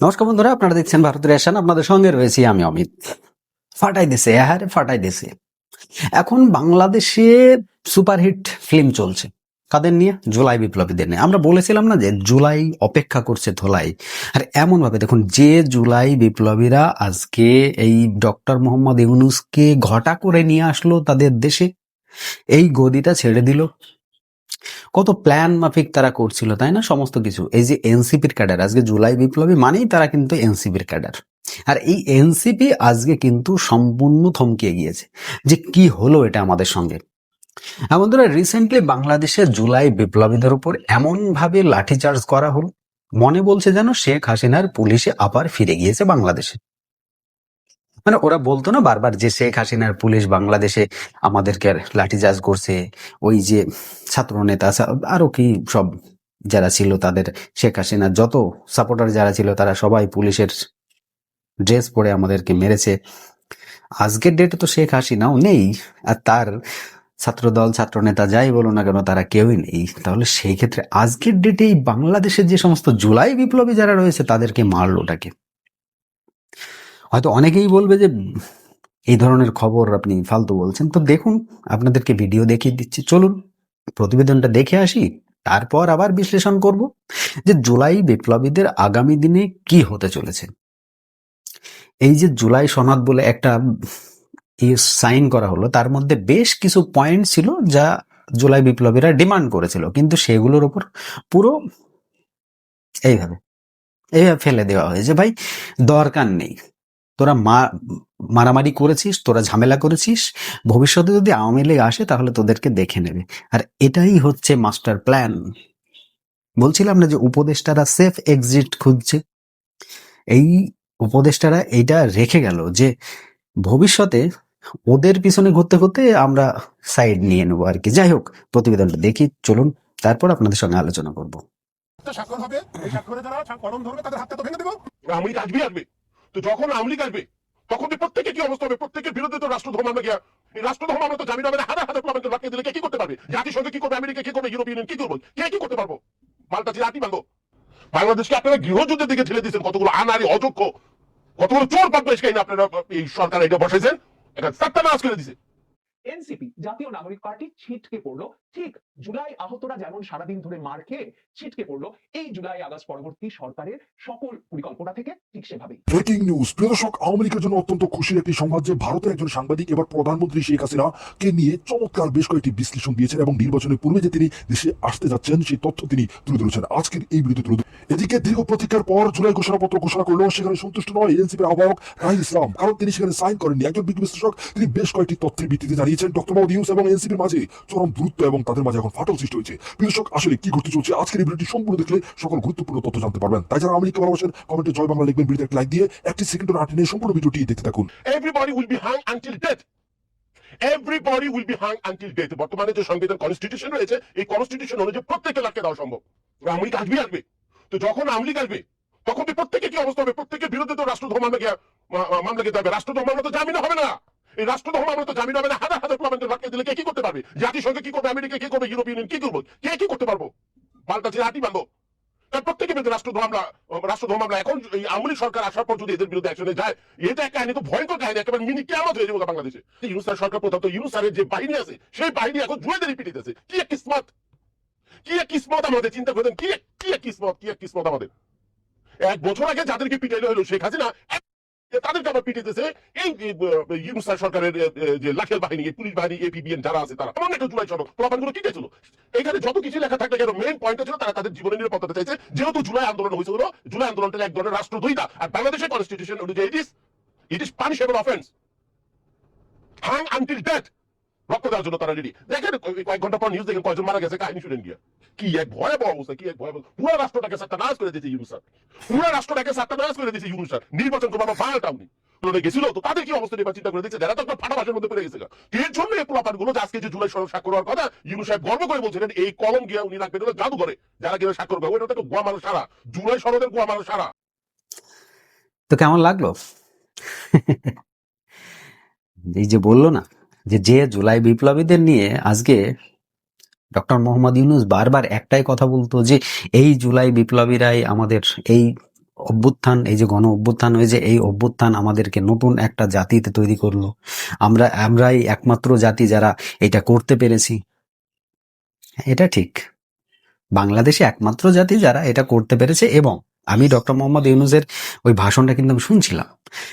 নমস্কার বন্ধুরা, আপনারা দেখছেন ভারতের রেশন আপনাদের সঙ্গে রয়েছি আমি অমিত। ফাটাই দিছে হ্যাঁ ফাটাই দিছে। এখন বাংলাদেশে সুপারহিট ফিল্ম চলছে। কাদের নিয়ে? জুলাই বিপ্লবীদের নিয়ে। আমরা বলেছিলাম না যে জুলাই অপেক্ষা করছে ধোলাই। আর এমন ভাবে দেখুন, যে জুলাই বিপ্লবীরা আজকে এই ডক্টর মোহাম্মদ ইউনুসকে ঘটা করে নিয়ে আসলো তাদের দেশে, এই গদিটা ছেড়ে দিল। কত প্ল্যান মাফিক তারা করছিল, তাই না? সমস্ত কিছু। এই যে এনসিপির ক্যাডার, আজকে জুলাই বিপ্লবী মানেই তারা কিন্তু এনসিপির ক্যাডার। আর এই এনসিপি আজকে কিন্তু সম্পূর্ণ থমকে গিয়েছে যে কি হলো এটা আমাদের সঙ্গে। বন্ধুরা রিসেন্টলি বাংলাদেশে জুলাই বিপ্লবীদের উপর এমন ভাবে লাঠিচার্জ করা হলো, মনে বলছে যেন শেখ হাসিনার পুলিশে আবার ফিরে গিয়েছে বাংলাদেশে। মানে ওরা বলতো না বারবার যে শেখ হাসিনার পুলিশ বাংলাদেশে আমাদেরকে লাঠিচার্জ করছে, ওই যে ছাত্র নেতা আরও কি সব যারা ছিল তাদের শেখ হাসিনার যত সাপোর্টার যারা ছিল তারা সবাই পুলিশের ড্রেস পরে আমাদেরকে মেরেছে। আজকের ডেটে তো শেখ হাসিনাও নেই, আর তার ছাত্রদল, ছাত্র নেতা যাই বলো না কেন তারা কেউই নেই। তাহলে সেই ক্ষেত্রে আজকের ডেটে এই বাংলাদেশের যে সমস্ত জুলাই বিপ্লবী যারা রয়েছে তাদেরকে মারলোটাকে হয়তো অনেকেই বলবে যে, এই ধরনের খবর আপনি ফালতু বলছেন। তো দেখুন, আপনাদেরকে ভিডিও দেখিয়ে দিচ্ছি। চলুন, প্রতিবেদনটা দেখে আসি, তারপর আবার বিশ্লেষণ করব যে জুলাই বিপ্লবীদের আগামী দিনে কি হতে চলেছে। এই যে জুলাই সনদ বলে একটা সাইন করা হলো, তার মধ্যে বেশ কিছু পয়েন্ট ছিল যা জুলাই বিপ্লবীরা ডিমান্ড করেছিল। কিন্তু সেগুলোর উপর পুরো এইভাবে এইভাবে ফেলে দেওয়া হয়েছে। ভাই, দরকার নেই। তোরা মা মারামারি করেছিস তোরা ঝামেলা করেছিস ভবিষ্যতে যদি আওয়ামী লীগ আসে তাহলে তোদেরকে দেখে নেবে। আর এটাই হচ্ছে মাস্টার প্ল্যান। বলছিলাম না যে উপদেষ্টারা সেফ এক্সিট খুঁজছে। এই উপদেষ্টারা এইটা রেখে গেল যে ভবিষ্যতে ওদের পিছনে ঘুরতে ঘুরতে আমরা সাইড নিয়ে নেব আর কি। যাই হোক প্রতিবেদনটা দেখি চলুন তারপর আপনাদের সঙ্গে আলোচনা করব। স্বাক্ষর হবে এই স্বাক্ষরে যারা কলম ধরবে তাদের হাতটা তো ভেঙে দেবো। আওয়ামী আসবে। তো যখন আওয়ামী লীগ আসবে, তখন তো প্রত্যেকে কি অবস্থা হবে? প্রত্যেকের বিরুদ্ধে তো রাষ্ট্রধর্ম আমরা গিয়া এই রাষ্ট্রধর্ম আমরা তো জামিন হবে হাজার হাজার প্রমাণকে রাখিয়ে দিলে কি করতে পারবে? জাতিসংঘ কি করবে? আমেরিকা কি করবে? ইউরোপিয়ান কি করব? কে কি করতে পারব? পাল্টা যে আটি বাংলাদেশকে আপনারা গৃহযুদ্ধের দিকে ঠেলে দিয়েছেন, কতগুলো আনারি অযোগ্য, কতগুলো চোর বদমাইশ কাহিনী আপনারা এই সরকার এটা বসাইছেন। এটা সাতটা নাশ করে দিছে। এনসিপি, জাতীয় নাগরিক পার্টি ছিটকে পড়ল। ঠিক জুলাই আহতরা যেমন সারাদিন ধরে মার খেয়ে ছিটকে পড়ল, এই জুলাই আগস্ট পরবর্তী সরকারের সকল পরিকল্পনা থেকে ঠিক সেভাবেই। ব্রেকিং নিউজ প্রিয় দর্শক আওয়ামী লীগের জন্য অত্যন্ত খুশির একটি সংবাদ যে ভারতের একজন সাংবাদিক এবার প্রধানমন্ত্রী শেখ হাসিনা কে নিয়ে চমৎকার বেশ কয়েকটি বিশ্লেষণ দিয়েছেন এবং নির্বাচনের পূর্বে যে তিনি দেশে আসতে যাচ্ছেন, সেই তথ্য তিনি তুলে ধরেছেন। আজকের এই ভিডিওতে তুলে এদিকে দীর্ঘ প্রতীক্ষার পর জুলাই ঘোষণাপত্র ঘোষণা করলেও সেখানে সন্তুষ্ট নয় এনসিপির আহ্বায়ক রাহিল ইসলাম। কারণ তিনি সেখানে সাইন করেননি। একজন বিশ্লেষক, তিনি বেশ কয়েকটি তথ্যের ভিত্তিতে জানিয়েছেন, ডক্টর মোহাম্মদ ইউনুস এবং এনসিপির মাঝে চরম দূরত্ব এবং তাদের মাঝে এখন ফাটল সৃষ্টি হয়েছে। দর্শক, আসলে কি ঘটতে চলছে? আজকের এই ভিডিওটি সম্পূর্ণ দেখলে সকল গুরুত্বপূর্ণ তথ্য জানতে পারবেন। তাই যারা আমেরিকা ভালোবাসেন কমেন্টে জয় বাংলা লিখবেন, ভিডিওতে একটা লাইক দিয়ে একটি সেকেন্ডের আটে নিয়ে সম্পূর্ণ ভিডিওটি দেখতে থাকুন। Everybody will be hung until death. Everybody will be hung until death. বর্তমানে যে সংবিধান কনস্টিটিউশন রয়েছে, এই কনস্টিটিউশন অনুযায়ী প্রত্যেককে লাখকে দেওয়া সম্ভব। লীগ আসবে আসবে। তো যখন আওয়ামী লীগ আসবে, তখন তো প্রত্যেকে কি অবস্থা হবে? প্রত্যেকের বিরুদ্ধে তো রাষ্ট্রধর্ম মামলা মামলা খেতে হবে। রাষ্ট্রধর্ম মামলা তো জামিন হবে না। এই রাষ্ট্রধর্ম মামলা তো জামিন হবে না হাজার হাজার লাখকে দিলে কে কি করতে পারবে? জাতিসংঘ কি করবে, আমেরিকা কি করবে কি করব? কে কি করতে পারব? তার প্রত্যেকের বিরুদ্ধে মামলা এখন এই সরকার আসার পর যদি এদের বিরুদ্ধে অ্যাকশনে যায়, এটা এক কাহিনী, তো ভয়ঙ্কর কাহিনী, একেবারে মিনি কেমন হয়ে যাবে বাংলাদেশে। ইউনুস স্যার সরকার প্রধান তো ইউনুস স্যারের যে বাহিনী আছে, সেই বাহিনী এখন জুয়েদের পিটিতেছে কি এক কিসমত? কি এক কিসমত আমাদের? চিন্তা করতেন কি এক- কি এক কিসমত, কি এক কিসমত আমাদের? এক বছর আগে যাদেরকে পিটাইলো হলো শেখ হাসিনা তাদেরকে আবার পিটিতেছে এই সরকারের যে লাঠিয়াল বাহিনী পুলিশ বাহিনী এপিবিএন যারা আছে তারা। আমার একটা জুলাই প্রলাপানগুলো কি ছিল এখানে যত কিছু লেখা থাকলে কেন মেইন পয়েন্টটা ছিল, তারা তাদের জীবনের নিরাপত্তা চাইছে। যেহেতু জুলাই আন্দোলন হয়েছিল, জুলাই আন্দোলনটা এক ধরনের রাষ্ট্রদ্রোহিতা। আর বাংলাদেশের কনস্টিটিউশন অনুযায়ী it is it is punishable offence hang until death রক্ত দেওয়ার জন্য তারা রেডি দেখেন কয়েক ঘণ্টা পর নিউজ দেখেন, কয়জন মারা গেছে, কাহিনী শুনেন কি এক ভয়াবহ অবস্থা, কি এক ভয়াবহ পুরো রাষ্ট্রটাকে সাতটা নাশ করে দিয়েছে ইউনুস স্যার। পুরো রাষ্ট্রটাকে সাতটা নাশ করে দিয়েছে ইউনুস স্যার। নির্বাচন গেছিল তো, তাদের কি অবস্থা নিয়ে চিন্তা করে যারা তো একটা মধ্যে পড়ে গেছে এর জন্য এই আজকে যে জুলাই স্বাক্ষর হওয়ার কথা, ইউনুস সাহেব গর্ব করে বলছিলেন, এই কলম গিয়া উনি রাখবেন জাদু করে। যারা স্বাক্ষর করবে, ওইটা তো গোয়া মানুষ সারা। জুলাই সনদের গোয়া মানুষ সারা। তো কেমন লাগল? এই যে বলল না, যে যে জুলাই বিপ্লবীদের নিয়ে আজকে ডক্টর মোহাম্মদ ইউনুস বারবার একটাই কথা বলতো যে, এই জুলাই বিপ্লবীরাই আমাদের এই অভ্যুত্থান, এই যে গণ অভ্যুত্থান হয়েছে, এই অভ্যুত্থান আমাদেরকে নতুন একটা জাতিতে তৈরি করল। আমরা, আমরাই একমাত্র জাতি যারা এটা করতে পেরেছি। এটা ঠিক। বাংলাদেশে একমাত্র জাতি যারা এটা করতে পেরেছে এবং আমি ডক্টর মোহাম্মদ ইউনুসের ওই ভাষণটা কিন্তু আমি শুনছিলাম।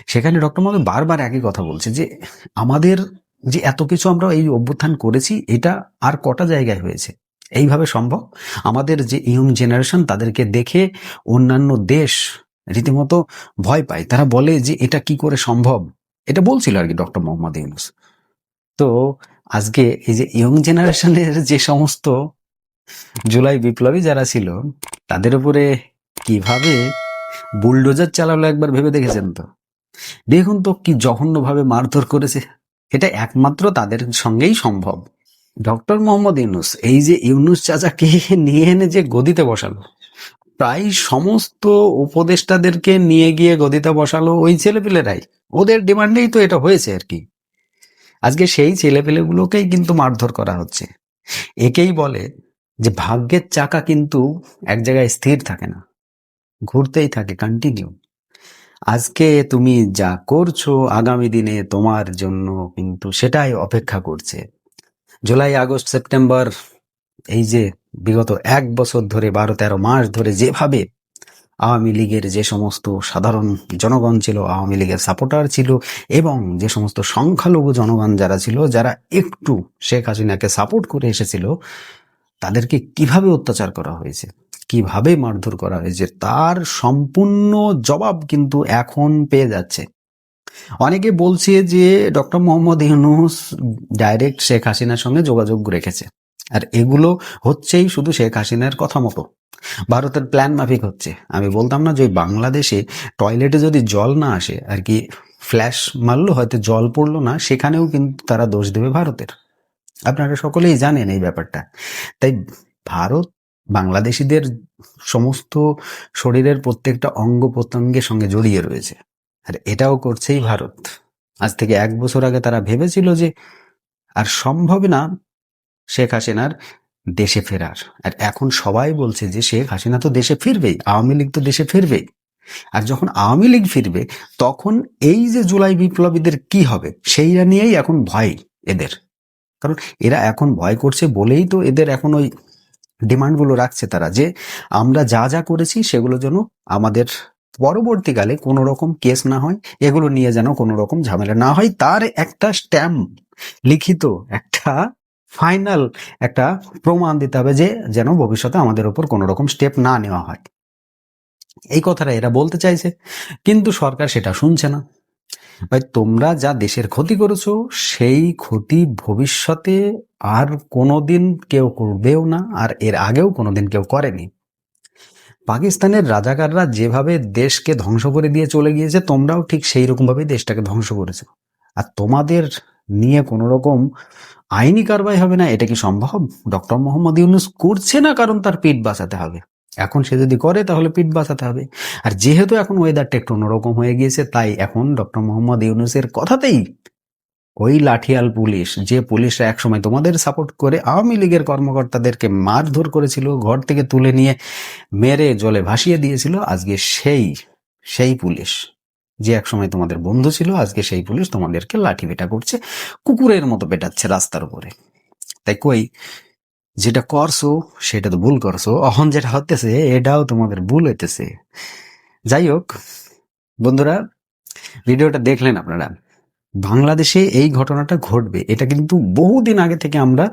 সেখানে ডক্টর মোহাম্মদ বারবার একই কথা বলছে যে, আমাদের যে এত কিছু আমরা এই অভ্যুত্থান করেছি, এটা আর কটা জায়গায় হয়েছে? এইভাবে সম্ভব? আমাদের যে ইয়ং জেনারেশন তাদেরকে দেখে অন্যান্য দেশ রীতিমতো ভয় পায়। তারা বলে যে, এটা কি করে সম্ভব? এটা বলছিল আর কি ডক্টর মোহাম্মদ ইউনুস। তো আজকে এই যে ইয়ং জেনারেশনের যে সমস্ত জুলাই বিপ্লবী যারা ছিল, তাদের উপরে কীভাবে বুলডোজার চালালো একবার ভেবে দেখেছেন তো? দেখুন তো কি জঘন্যভাবে মারধর করেছে। এটা একমাত্র তাদের সঙ্গেই সম্ভব। ডক্টর মোহাম্মদ ইউনুস, এই যে ইউনুস চাচাকে নিয়ে এনে যে গদিতে বসালো, প্রায় সমস্ত উপদেষ্টাদেরকে নিয়ে গিয়ে গদিতে বসালো ওই ছেলেপেলেরাই। ওদের ডিমান্ডেই তো এটা হয়েছে আর কি। আজকে সেই ছেলেপেলেগুলোকেই কিন্তু মারধর করা হচ্ছে। একেই বলে যে ভাগ্যের চাকা কিন্তু এক জায়গায় স্থির থাকে না, ঘুরতেই থাকে কন্টিনিউ আজকে তুমি যা করছ আগামী দিনে তোমার জন্য কিন্তু সেটাই অপেক্ষা করছে। জুলাই, আগস্ট, সেপ্টেম্বর, এই যে বিগত এক বছর ধরে বারো, তেরো মাস ধরে যেভাবে আওয়ামী লীগের যে সমস্ত সাধারণ জনগণ ছিল, আওয়ামী লীগের সাপোর্টার ছিল এবং যে সমস্ত সংখ্যালঘু জনগণ যারা ছিল, যারা একটু শেখ হাসিনাকে সাপোর্ট করে এসেছিল, তাদেরকে কীভাবে অত্যাচার করা হয়েছে? কীভাবে মারধর করা হয়েছে, তার সম্পূর্ণ জবাব কিন্তু এখন পেয়ে যাচ্ছে। অনেকে বলছে যে, ডক্টর মোহাম্মদ ইউনুস ডাইরেক্ট শেখ হাসিনার সঙ্গে যোগাযোগ রেখেছে। আর এগুলো হচ্ছেই শুধু শেখ হাসিনার কথা মতো। ভারতের প্ল্যান মাফিক হচ্ছে। আমি বলতাম না যে, বাংলাদেশে টয়লেটে যদি জল না আসে, আর কি ফ্ল্যাশ মারলো, হয়তো জল পড়ল না, সেখানেও কিন্তু তারা দোষ দেবে ভারতের। আপনারা সকলেই জানেন এই ব্যাপারটা। তাই ভারত বাংলাদেশিদের সমস্ত শরীরের প্রত্যেকটা অঙ্গ প্রত্যঙ্গের সঙ্গে জড়িয়ে রয়েছে। আর এটাও করছেই ভারত। আজ থেকে এক বছর আগে তারা ভেবেছিল যে আর সম্ভব না শেখ হাসিনার দেশে ফেরার। আর এখন সবাই বলছে যে শেখ হাসিনা তো দেশে ফিরবেই, আওয়ামী লীগ তো দেশে ফিরবেই। আর যখন আওয়ামী লীগ ফিরবে, তখন এই যে জুলাই বিপ্লবীদের কি হবে সেইটা নিয়েই এখন ভয় এদের। কারণ এরা এখন ভয় করছে বলেই তো এদের এখন ওই ডিমান্ডগুলো রাখছে তারা যে আমরা যা যা করেছি সেগুলো যেন আমাদের পরবর্তীকালে কোনো রকম কেস না হয়, এগুলো নিয়ে যেন কোনো রকম ঝামেলা না হয়। তার একটা স্ট্যাম্প লিখিত একটা ফাইনাল একটা প্রমাণ দিতে হবে যে যেন ভবিষ্যতে আমাদের উপর কোনো রকম স্টেপ না নেওয়া হয়। এই কথাটা এরা বলতে চাইছে, কিন্তু সরকার সেটা শুনছে না। ভাই, তোমরা যা দেশের ক্ষতি করেছ, সেই ক্ষতি ভবিষ্যতে আর কোনোদিন কেউ করবেও না, আর এর আগেও কোনোদিন কেউ করেনি। পাকিস্তানের রাজাকাররা যেভাবে দেশকে ধ্বংস করে দিয়ে চলে গিয়েছে, তোমরাও ঠিক সেই রকম ভাবে দেশটাকে ধ্বংস করেছ। আর তোমাদের নিয়ে কোনো রকম আইনি কারবাই হবে না, এটা কি সম্ভব? ডক্টর মোহাম্মদ ইউনুস করছে না কারণ তার পিঠ বাঁচাতে হবে। এখন সে যদি করে, তাহলে পিঠ বাঁচাতে হবে। আর যেহেতু এখন ওয়েদারটা একটু অন্যরকম হয়ে গিয়েছে, তাই এখন ডক্টর মোহাম্মদ ইউনুসের কথাতেই ওই লাঠিয়াল পুলিশ, যে পুলিশরা একসময় তোমাদের সাপোর্ট করে আওয়ামী লীগের কর্মকর্তাদেরকে মারধর করেছিল, ঘর থেকে তুলে নিয়ে মেরে জলে ভাসিয়ে দিয়েছিল, আজকে সেই সেই পুলিশ। যে একসময় তোমাদের বন্ধু ছিল, আজকে সেই পুলিশ তোমাদেরকে লাঠি পেটা করছে, কুকুরের মতো পেটাচ্ছে রাস্তার উপরে। তাই কই যেটা করছ সেটা তো ভুল করছ। অহন যেটা হতেছে এটাও তোমাদের ভুল হইতেছে। যাই হোক, বন্ধুরা, ভিডিওটা দেখলেন আপনারা। বাংলাদেশে এই ঘটনাটা ঘটবে, এটা কিন্তু বহুদিন আগে থেকে আমরা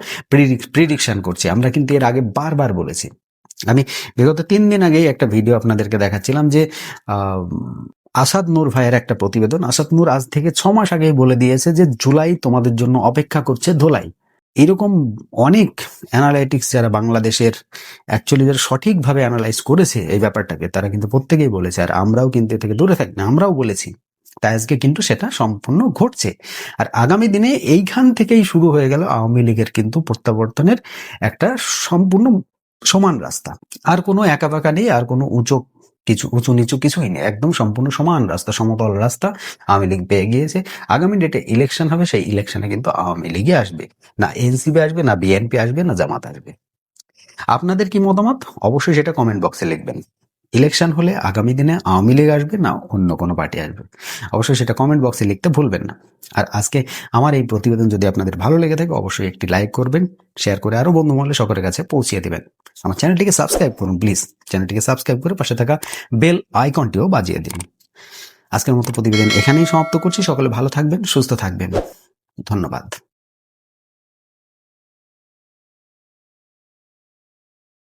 প্রিডিকশন করছি। আমরা কিন্তু এর আগে বারবার বলেছি। আমি বিগত তিন দিন আগেই একটা ভিডিও আপনাদেরকে দেখাচ্ছিলাম যে আসাদ নূর ভাইয়ের একটা প্রতিবেদন। আসাদ নূর আজ থেকে ছ মাস আগেই বলে দিয়েছে যে, জুলাই তোমাদের জন্য অপেক্ষা করছে ধোলাই। এরকম অনেক অ্যানালাইটিক্স যারা বাংলাদেশের অ্যাকচুয়ালি যারা সঠিকভাবে অ্যানালাইজ করেছে এই ব্যাপারটাকে, তারা কিন্তু প্রত্যেকেই বলেছে, আর আমরাও কিন্তু এ থেকে দূরে থাকি না, আমরাও বলেছি। তাই আজকে কিন্তু সেটা সম্পূর্ণ ঘটছে। আর আগামী দিনে এইখান থেকেই শুরু হয়ে গেল আওয়ামী লীগের কিন্তু প্রত্যাবর্তনের একটা সম্পূর্ণ সমান রাস্তা। আর কোনো একা বাঁকা নেই, আর কোনো উঁচু কিছু উঁচু নিচু কিছুই নেই, একদম সম্পূর্ণ সমান রাস্তা, সমতল রাস্তা আওয়ামী লীগ পেয়ে গিয়েছে। আগামী ডেটে ইলেকশন হবে, সেই ইলেকশনে কিন্তু আওয়ামী লীগই আসবে। না এনসিপি আসবে, না বিএনপি আসবে, না জামাত আসবে। আপনাদের কি মতামত? অবশ্যই সেটা কমেন্ট বক্সে লিখবেন। ইলেকশন হলে আগামী দিনে আওয়ামী লীগ আসবে না অন্য কোনো পার্টি আসবে। অবশ্যই সেটা কমেন্ট বক্সে লিখতে ভুলবেন না। আর আজকে আমার এই প্রতিবেদন যদি আপনাদের ভালো লেগে থাকে, অবশ্যই একটি লাইক করবেন শেয়ার করে আরও বন্ধু মহলে সকলের কাছে পৌঁছিয়ে দেবেন। আমার চ্যানেলটিকে সাবস্ক্রাইব করুন প্লিজ চ্যানেলটিকে সাবস্ক্রাইব করে পাশে থাকা বেল আইকনটিও বাজিয়ে দিন। আজকের মতো প্রতিবেদন এখানেই সমাপ্ত করছি। সকলে ভালো থাকবেন, সুস্থ থাকবেন। ধন্যবাদ।